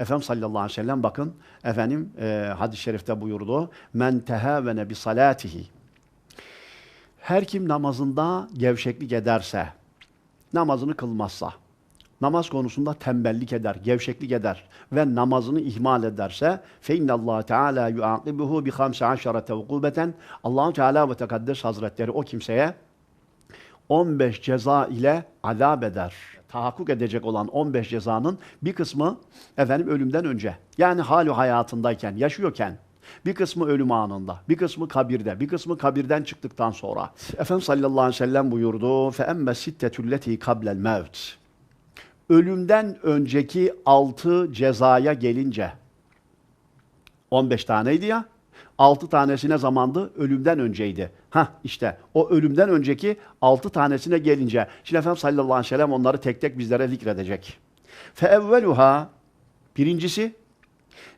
Efendim sallallahu aleyhi ve sellem bakın efendim e, hadis-i şerifte buyurdu. Men tehâvene bi salatihi. Her kim namazında gevşeklik ederse, namazını kılmazsa, namaz konusunda tembellik eder, gevşeklik eder ve namazını ihmal ederse fe innallahu teala yuaqibuhu bi 15 ukubeten Allahu Teala ve Tekaddes Hazretleri o kimseye 15 ceza ile azap eder. Tahakkuk edecek olan 15 cezanın bir kısmı efendim ölümden önce. Yani halu hayatındayken, yaşıyorken. Bir kısmı ölüm anında, bir kısmı kabirde, bir kısmı kabirden çıktıktan sonra. Efendimiz sallallahu aleyhi ve sellem buyurdu. Fe emme sittetülleti kablel mevt. Ölümden önceki altı cezaya gelince 15 taneydi ya. 6 tanesi ne zamandı? Ölümden önceydi. Ha işte o ölümden önceki 6 tanesine gelince. Şimdi Efendimiz sallallahu aleyhi ve sellem onları tek tek bizlere zikredecek. Fe evveluha birincisi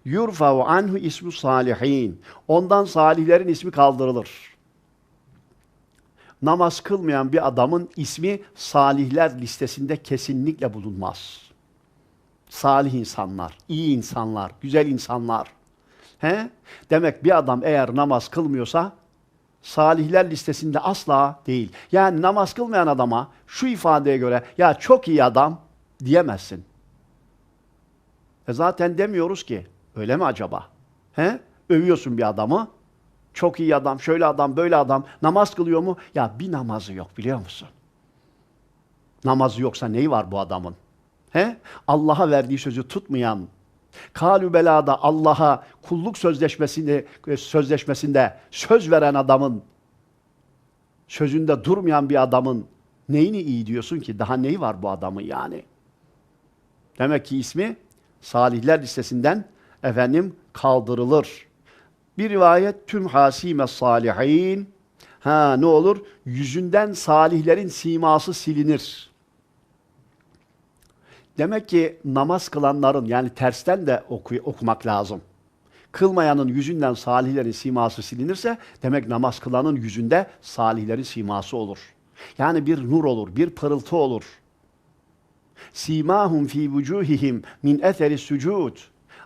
yurfa'u anhu ismu salihin. Ondan salihlerin ismi kaldırılır. Namaz kılmayan bir adamın ismi salihler listesinde kesinlikle bulunmaz. Salih insanlar, iyi insanlar, güzel insanlar. He? Demek bir adam eğer namaz kılmıyorsa salihler listesinde asla değil. Yani namaz kılmayan adama şu ifadeye göre ya çok iyi adam diyemezsin. E zaten demiyoruz ki. Öyle mi acaba? He? Övüyorsun bir adamı. Çok iyi adam, şöyle adam, böyle adam. Namaz kılıyor mu? Ya bir namazı yok biliyor musun? Namazı yoksa neyi var bu adamın? He? Allah'a verdiği sözü tutmayan, kalü belada Allah'a kulluk sözleşmesinde, sözleşmesinde söz veren adamın, sözünde durmayan bir adamın neyini iyi diyorsun ki? Daha neyi var bu adamın yani? Demek ki ismi salihler listesinden efendim kaldırılır. Bir rivayet tüm hasime salihin ha ne olur? Yüzünden salihlerin siması silinir. Demek ki namaz kılanların yani tersten de oku, okumak lazım. Kılmayanın yüzünden salihlerin siması silinirse demek namaz kılanın yüzünde salihlerin siması olur. Yani bir nur olur, bir pırıltı olur. Simahum fi vucuhihim min eseri sucud.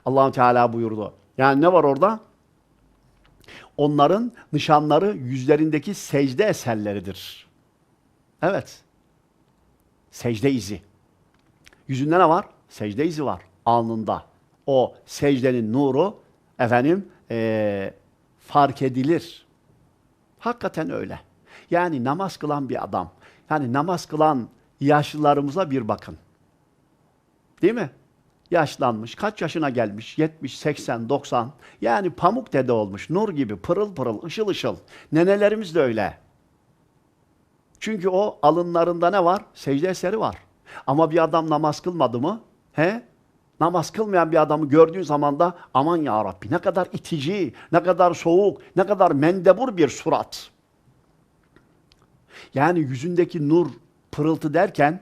Allahu Teala buyurdu. Yani ne var orada? Onların nişanları yüzlerindeki secde eserleridir. Evet. Secde izi. Yüzünde ne var? Secde izi var. Alnında. O secdenin nuru efendim ee, fark edilir. Hakikaten öyle. Yani namaz kılan bir adam. Yani namaz kılan yaşlılarımıza bir bakın. Değil mi? Yaşlanmış, kaç yaşına gelmiş? 70, 80, 90. Yani pamuk dede olmuş, nur gibi, pırıl pırıl, ışıl ışıl. Nenelerimiz de öyle. Çünkü o alınlarında ne var? Secde eseri var. Ama bir adam namaz kılmadı mı? He? Namaz kılmayan bir adamı gördüğün zaman da aman ya Rabbi ne kadar itici, ne kadar soğuk, ne kadar mendebur bir surat. Yani yüzündeki nur, pırıltı derken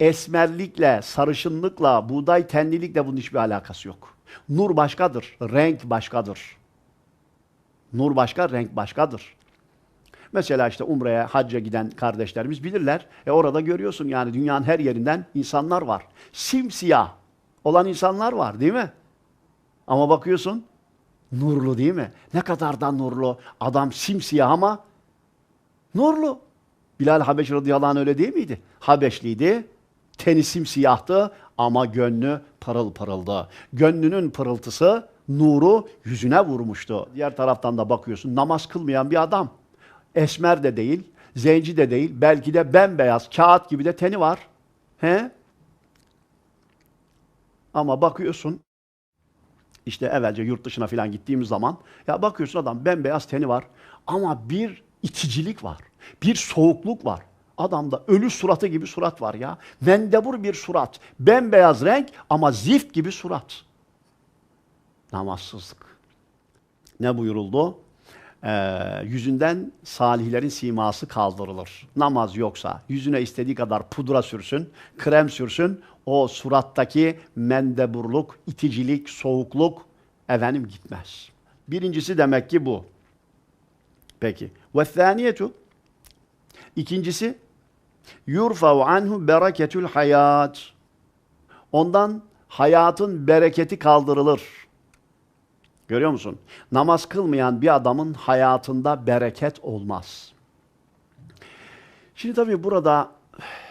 esmerlikle, sarışınlıkla, buğday tenlilikle bunun hiçbir alakası yok. Nur başkadır, renk başkadır. Nur başka, renk başkadır. Mesela işte Umre'ye, hacca giden kardeşlerimiz bilirler. E orada görüyorsun yani dünyanın her yerinden insanlar var. Simsiyah olan insanlar var değil mi? Ama bakıyorsun nurlu değil mi? Ne kadar da nurlu. Adam simsiyah ama nurlu. Bilal Habeş radıyallahu anh öyle değil miydi? Habeşliydi. Teni simsiyahtı ama gönlü pırıl pırıldı. Gönlünün pırıltısı nuru yüzüne vurmuştu. Diğer taraftan da bakıyorsun namaz kılmayan bir adam. Esmer de değil, zenci de değil, belki de bembeyaz, kağıt gibi de teni var. He? Ama bakıyorsun, işte evvelce yurt dışına falan gittiğimiz zaman, ya bakıyorsun adam bembeyaz teni var ama bir iticilik var, bir soğukluk var. Adamda ölü suratı gibi surat var ya. Mendebur bir surat. Bembeyaz renk ama zift gibi surat. Namazsızlık. Ne buyuruldu? Ee, yüzünden salihlerin siması kaldırılır. Namaz yoksa yüzüne istediği kadar pudra sürsün, krem sürsün, o surattaki mendeburluk, iticilik, soğukluk efendim gitmez. Birincisi demek ki bu. Peki. Ve thaniyetu İkincisi yurfa'u anhu bereketül hayat. Ondan hayatın bereketi kaldırılır. Görüyor musun? Namaz kılmayan bir adamın hayatında bereket olmaz. Şimdi tabii burada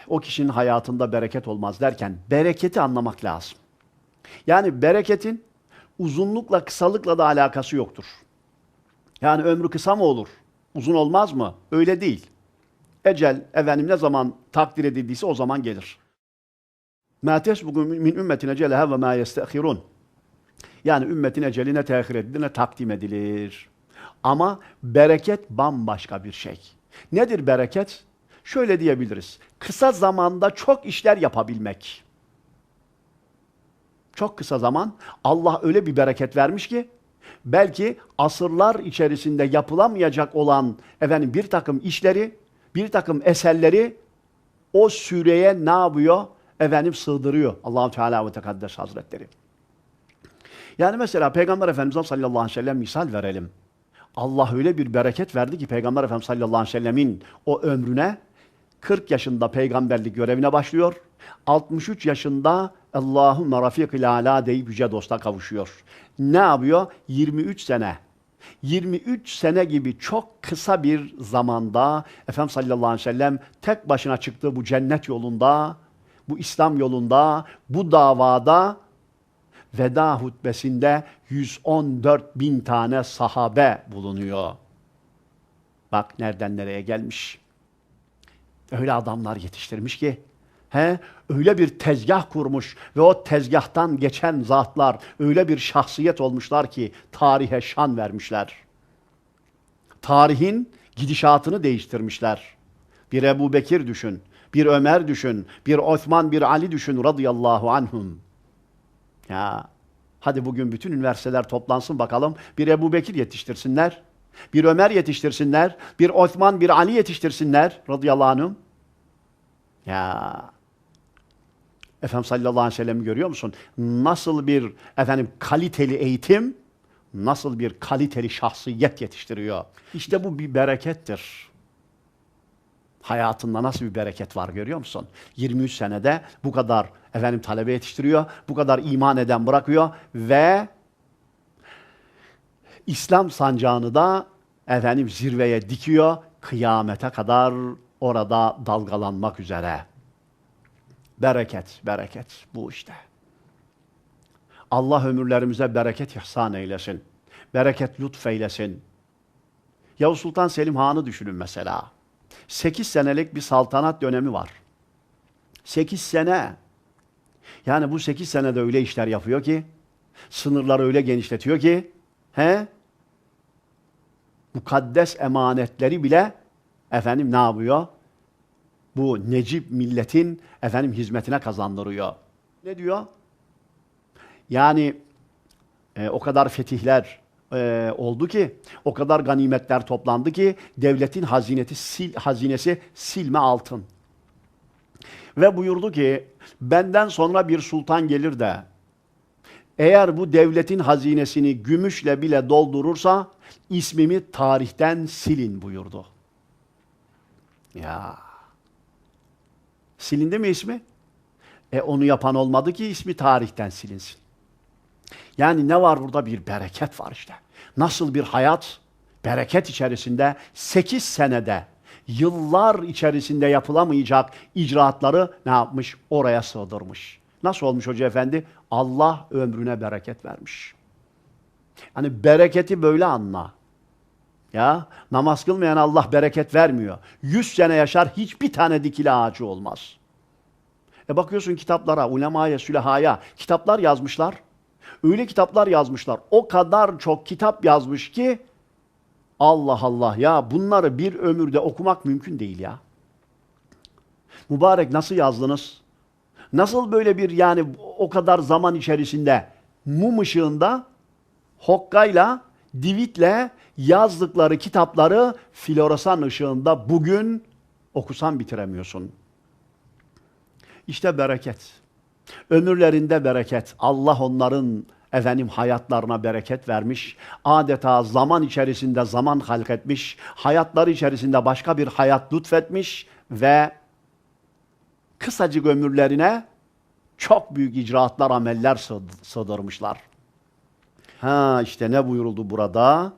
o kişinin hayatında bereket olmaz derken bereketi anlamak lazım. Yani bereketin uzunlukla kısalıkla da alakası yoktur. Yani ömrü kısa mı olur? Uzun olmaz mı? Öyle değil. Ecel efendim ne zaman takdir edildiyse o zaman gelir. Ma tesbugu min ümmetin eceleha ve ma yestehirun. Yani ümmetin eceline tehir edilir, ne takdim edilir. Ama bereket bambaşka bir şey. Nedir bereket? Şöyle diyebiliriz. Kısa zamanda çok işler yapabilmek. Çok kısa zaman Allah öyle bir bereket vermiş ki belki asırlar içerisinde yapılamayacak olan efendim bir takım işleri, bir takım eserleri o süreye ne yapıyor? Efendim sığdırıyor Allahu Teala ve Tekaddes Hazretleri. Yani mesela Peygamber Efendimiz sallallahu aleyhi ve sellem misal verelim. Allah öyle bir bereket verdi ki Peygamber Efendimiz sallallahu aleyhi ve sellemin o ömrüne 40 yaşında peygamberlik görevine başlıyor. 63 yaşında Allahümme rafikil ala deyip yüce dosta kavuşuyor. Ne yapıyor? 23 sene. 23 sene gibi çok kısa bir zamanda Efendimiz sallallahu aleyhi ve sellem tek başına çıktığı bu cennet yolunda, bu İslam yolunda, bu davada veda hutbesinde 114 bin tane sahabe bulunuyor. Bak nereden nereye gelmiş. Öyle adamlar yetiştirmiş ki, he, öyle bir tezgah kurmuş ve o tezgahtan geçen zatlar öyle bir şahsiyet olmuşlar ki tarihe şan vermişler. Tarihin gidişatını değiştirmişler. Bir Ebu Bekir düşün, bir Ömer düşün, bir Osman, bir Ali düşün radıyallahu anhum. Ya hadi bugün bütün üniversiteler toplansın bakalım. Bir Ebu Bekir yetiştirsinler. Bir Ömer yetiştirsinler. Bir Osman, bir Ali yetiştirsinler radıyallahu anhum. Ya Efendimiz sallallahu aleyhi ve sellem görüyor musun? Nasıl bir efendim kaliteli eğitim, nasıl bir kaliteli şahsiyet yetiştiriyor. İşte bu bir berekettir hayatında nasıl bir bereket var görüyor musun? 23 senede bu kadar efendim talebe yetiştiriyor, bu kadar iman eden bırakıyor ve İslam sancağını da efendim zirveye dikiyor, kıyamete kadar orada dalgalanmak üzere. Bereket, bereket bu işte. Allah ömürlerimize bereket ihsan eylesin. Bereket lütfeylesin. Yavuz Sultan Selim Han'ı düşünün mesela. 8 senelik bir saltanat dönemi var. 8 sene. Yani bu 8 senede öyle işler yapıyor ki, sınırları öyle genişletiyor ki, he? Mukaddes emanetleri bile efendim ne yapıyor? Bu Necip milletin efendim hizmetine kazandırıyor. Ne diyor? Yani e, o kadar fetihler, e, oldu ki, o kadar ganimetler toplandı ki devletin hazineti sil, hazinesi silme altın. Ve buyurdu ki benden sonra bir sultan gelir de eğer bu devletin hazinesini gümüşle bile doldurursa ismimi tarihten silin buyurdu. Ya. Silindi mi ismi? E onu yapan olmadı ki ismi tarihten silinsin. Yani ne var burada? Bir bereket var işte. Nasıl bir hayat? Bereket içerisinde 8 senede yıllar içerisinde yapılamayacak icraatları ne yapmış? Oraya sığdırmış. Nasıl olmuş Hoca Efendi? Allah ömrüne bereket vermiş. Hani bereketi böyle anla. Ya namaz kılmayan Allah bereket vermiyor. Yüz sene yaşar hiçbir tane dikili ağacı olmaz. E bakıyorsun kitaplara, ulemaya, sülehaya kitaplar yazmışlar. Öyle kitaplar yazmışlar. O kadar çok kitap yazmış ki Allah Allah ya bunları bir ömürde okumak mümkün değil ya. Mübarek nasıl yazdınız? Nasıl böyle bir yani o kadar zaman içerisinde mum ışığında hokkayla, divitle yazdıkları kitapları floresan ışığında bugün okusan bitiremiyorsun. İşte bereket. Ömürlerinde bereket. Allah onların efendim hayatlarına bereket vermiş. Adeta zaman içerisinde zaman halk etmiş. Hayatları içerisinde başka bir hayat lütfetmiş ve kısacık ömürlerine çok büyük icraatlar, ameller sığ- sığdırmışlar. Ha işte ne buyuruldu burada?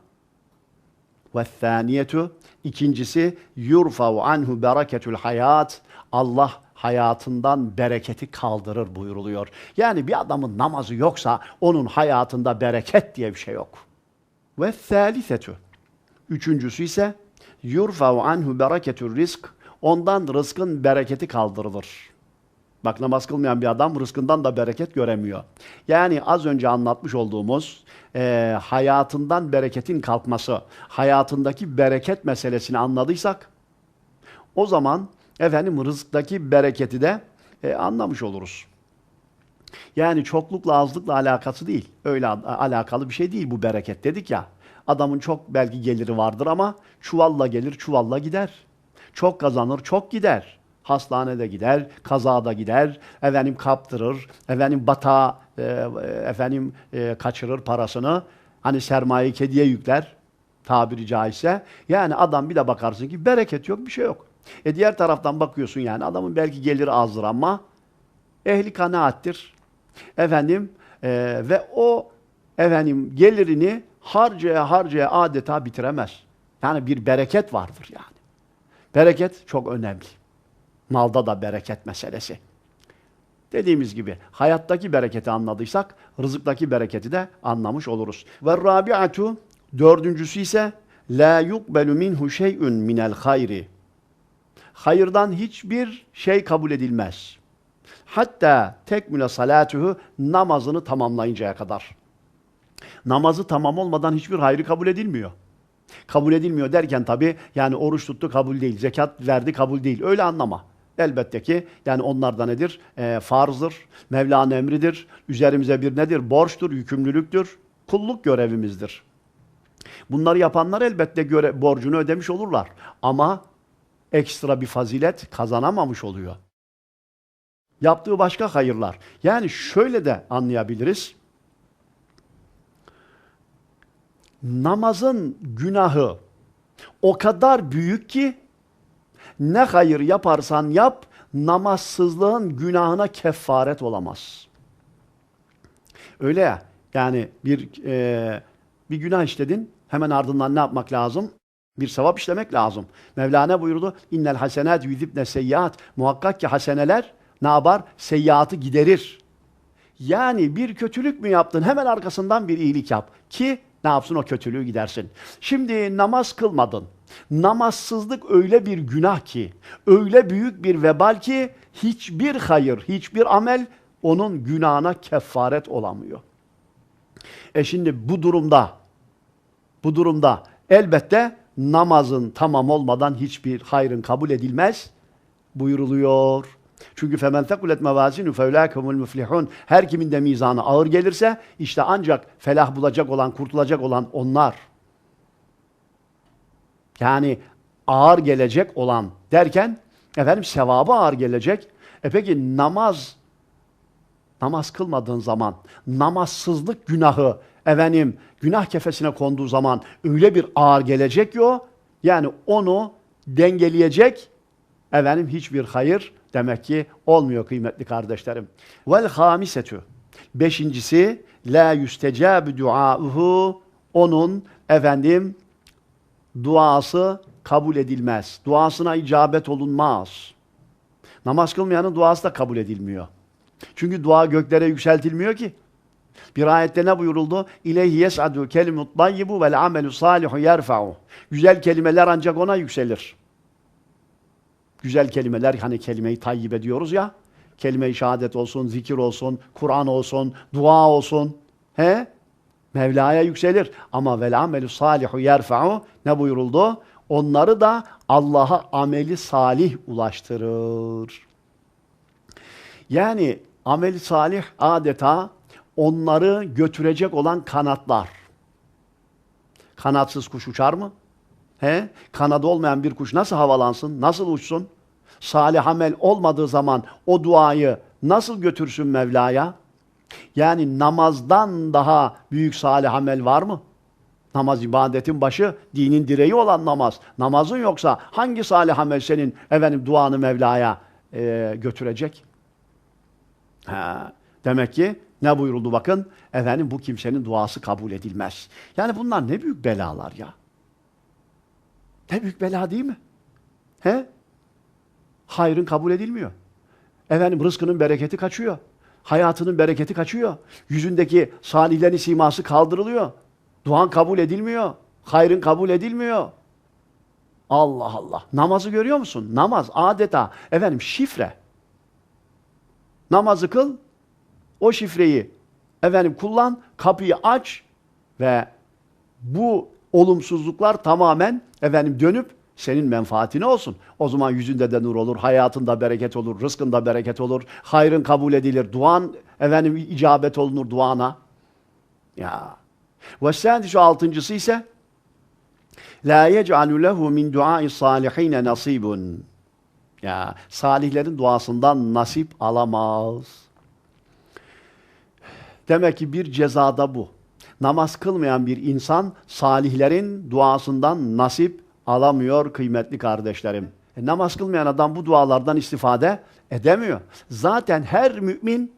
Ve thaniyetu ikincisi yurfa'u anhu bereketül hayat. Allah hayatından bereketi kaldırır buyuruluyor. Yani bir adamın namazı yoksa onun hayatında bereket diye bir şey yok. Ve thalisetu Üçüncüsü ise yurfa'u anhu bereketül rizk. Ondan rızkın bereketi kaldırılır. Bak namaz kılmayan bir adam rızkından da bereket göremiyor. Yani az önce anlatmış olduğumuz e, hayatından bereketin kalkması, hayatındaki bereket meselesini anladıysak o zaman efendim rızktaki bereketi de e, anlamış oluruz. Yani çoklukla azlıkla alakası değil. Öyle al- alakalı bir şey değil bu bereket dedik ya. Adamın çok belki geliri vardır ama çuvalla gelir, çuvalla gider. Çok kazanır, çok gider. Hastanede gider, kazada gider, efendim kaptırır, efendim batağa, e, efendim e, kaçırır parasını. Hani sermayeyi kediye yükler tabiri caizse. Yani adam bir de bakarsın ki bereket yok, bir şey yok. E diğer taraftan bakıyorsun yani adamın belki geliri azdır ama ehli kanaattir. Efendim e, ve o efendim gelirini harcaya harcaya adeta bitiremez. Yani bir bereket vardır yani. Bereket çok önemli. Malda da bereket meselesi. Dediğimiz gibi hayattaki bereketi anladıysak rızıktaki bereketi de anlamış oluruz. Ve rabiatu dördüncüsü ise la yukbelu minhu şey'un minel hayri. Hayırdan hiçbir şey kabul edilmez. Hatta tekmüle salatuhu namazını tamamlayıncaya kadar. Namazı tamam olmadan hiçbir hayrı kabul edilmiyor. Kabul edilmiyor derken tabi yani oruç tuttu kabul değil, zekat verdi kabul değil. Öyle anlama. Elbette ki yani onlar da nedir? E, farzdır, Mevla'nın emridir, üzerimize bir nedir? Borçtur, yükümlülüktür, kulluk görevimizdir. Bunları yapanlar elbette göre, borcunu ödemiş olurlar. Ama ekstra bir fazilet kazanamamış oluyor. Yaptığı başka hayırlar. Yani şöyle de anlayabiliriz. Namazın günahı o kadar büyük ki ne hayır yaparsan yap namazsızlığın günahına kefaret olamaz. Öyle ya yani bir e, bir günah işledin hemen ardından ne yapmak lazım? Bir sevap işlemek lazım. Mevlana buyurdu. İnnel hasenat yüzibne seyyiat. Muhakkak ki haseneler ne yapar? Seyyiatı giderir. Yani bir kötülük mü yaptın? Hemen arkasından bir iyilik yap. Ki ne yapsın o kötülüğü gidersin. Şimdi namaz kılmadın. Namazsızlık öyle bir günah ki, öyle büyük bir vebal ki hiçbir hayır, hiçbir amel onun günahına kefaret olamıyor. E şimdi bu durumda, bu durumda elbette namazın tamam olmadan hiçbir hayrın kabul edilmez buyuruluyor. Çünkü femen tekulet mevazinu feulâkehumul müflihun. Her kimin de mizanı ağır gelirse işte ancak felah bulacak olan, kurtulacak olan onlar. Yani ağır gelecek olan derken efendim sevabı ağır gelecek. E peki namaz namaz kılmadığın zaman namazsızlık günahı efendim günah kefesine konduğu zaman öyle bir ağır gelecek ki o yani onu dengeleyecek efendim hiçbir hayır demek ki olmuyor kıymetli kardeşlerim. Vel hamisetu beşincisi la yüstecabu duauhu onun efendim duası kabul edilmez. Duasına icabet olunmaz. Namaz kılmayanın duası da kabul edilmiyor. Çünkü dua göklere yükseltilmiyor ki. Bir ayette ne buyuruldu? İleyhi yes'adu kelimut tayyibu vel amelu salihu yerfa'u. Güzel kelimeler ancak ona yükselir. Güzel kelimeler hani kelime-i tayyib ediyoruz ya. Kelime-i şehadet olsun, zikir olsun, Kur'an olsun, dua olsun. He? Mevla'ya yükselir. Ama vel amelü salihu yerfa'u ne buyuruldu? Onları da Allah'a ameli salih ulaştırır. Yani ameli salih adeta onları götürecek olan kanatlar. Kanatsız kuş uçar mı? He? Kanadı olmayan bir kuş nasıl havalansın? Nasıl uçsun? Salih amel olmadığı zaman o duayı nasıl götürsün Mevla'ya? Yani namazdan daha büyük salih amel var mı? Namaz ibadetin başı, dinin direği olan namaz. Namazın yoksa hangi salih amel senin efendim duanı Mevla'ya e, götürecek? Ha, demek ki ne buyuruldu bakın? Efendim bu kimsenin duası kabul edilmez. Yani bunlar ne büyük belalar ya. Ne büyük bela değil mi? He? Hayrın kabul edilmiyor. Efendim rızkının bereketi kaçıyor. Hayatının bereketi kaçıyor. Yüzündeki salihlerin siması kaldırılıyor. Duan kabul edilmiyor. Hayrın kabul edilmiyor. Allah Allah. Namazı görüyor musun? Namaz adeta efendim şifre. Namazı kıl, o şifreyi efendim kullan, kapıyı aç ve bu olumsuzluklar tamamen efendim dönüp senin menfaatine olsun. O zaman yüzünde de nur olur, hayatında bereket olur, rızkında bereket olur, hayrın kabul edilir, duan efendim icabet olunur duana. Ya. Ve sadisi altıncısı ise La yec'alu lehu min duai salihine nasibun. Ya salihlerin duasından nasip alamaz. Demek ki bir cezada bu. Namaz kılmayan bir insan salihlerin duasından nasip alamıyor kıymetli kardeşlerim. E, namaz kılmayan adam bu dualardan istifade edemiyor. Zaten her mümin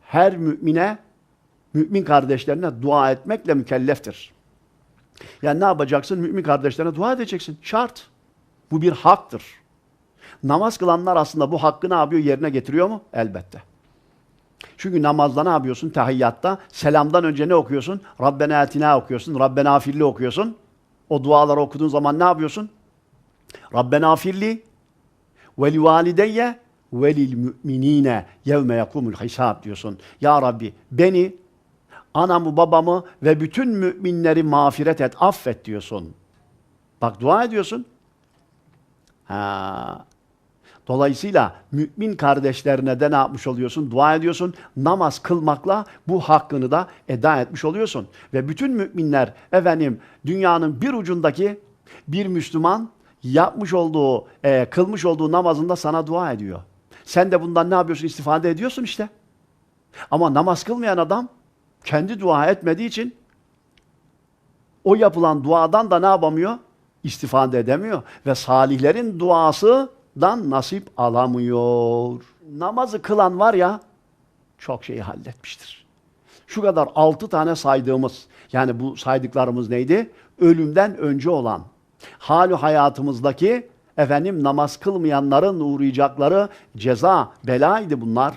her mümine mümin kardeşlerine dua etmekle mükelleftir. Yani ne yapacaksın? Mümin kardeşlerine dua edeceksin. Şart. Bu bir haktır. Namaz kılanlar aslında bu hakkı ne yapıyor? Yerine getiriyor mu? Elbette. Çünkü namazda ne yapıyorsun? Tahiyyatta. Selamdan önce ne okuyorsun? Rabbena atina okuyorsun. Rabbena afirli okuyorsun. O duaları okuduğun zaman ne yapıyorsun? Rabbena afirli ve li valideyye ve lil müminine yevme yakumul hisab diyorsun. Ya Rabbi beni, anamı, babamı ve bütün müminleri mağfiret et, affet diyorsun. Bak dua ediyorsun. Ha. Dolayısıyla mümin kardeşlerine de ne yapmış oluyorsun? Dua ediyorsun. Namaz kılmakla bu hakkını da eda etmiş oluyorsun. Ve bütün müminler efendim dünyanın bir ucundaki bir Müslüman yapmış olduğu, e, kılmış olduğu namazında sana dua ediyor. Sen de bundan ne yapıyorsun? İstifade ediyorsun işte. Ama namaz kılmayan adam kendi dua etmediği için o yapılan duadan da ne yapamıyor? İstifade edemiyor. Ve salihlerin duasından nasip alamıyor. Namazı kılan var ya, çok şeyi halletmiştir. Şu kadar altı tane saydığımız, yani bu saydıklarımız neydi? Ölümden önce olan, halu hayatımızdaki efendim namaz kılmayanların uğrayacakları ceza, belaydı bunlar.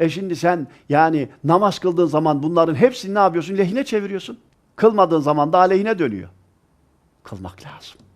E şimdi sen yani namaz kıldığın zaman bunların hepsini ne yapıyorsun? Lehine çeviriyorsun. Kılmadığın zaman da aleyhine dönüyor. Kılmak lazım.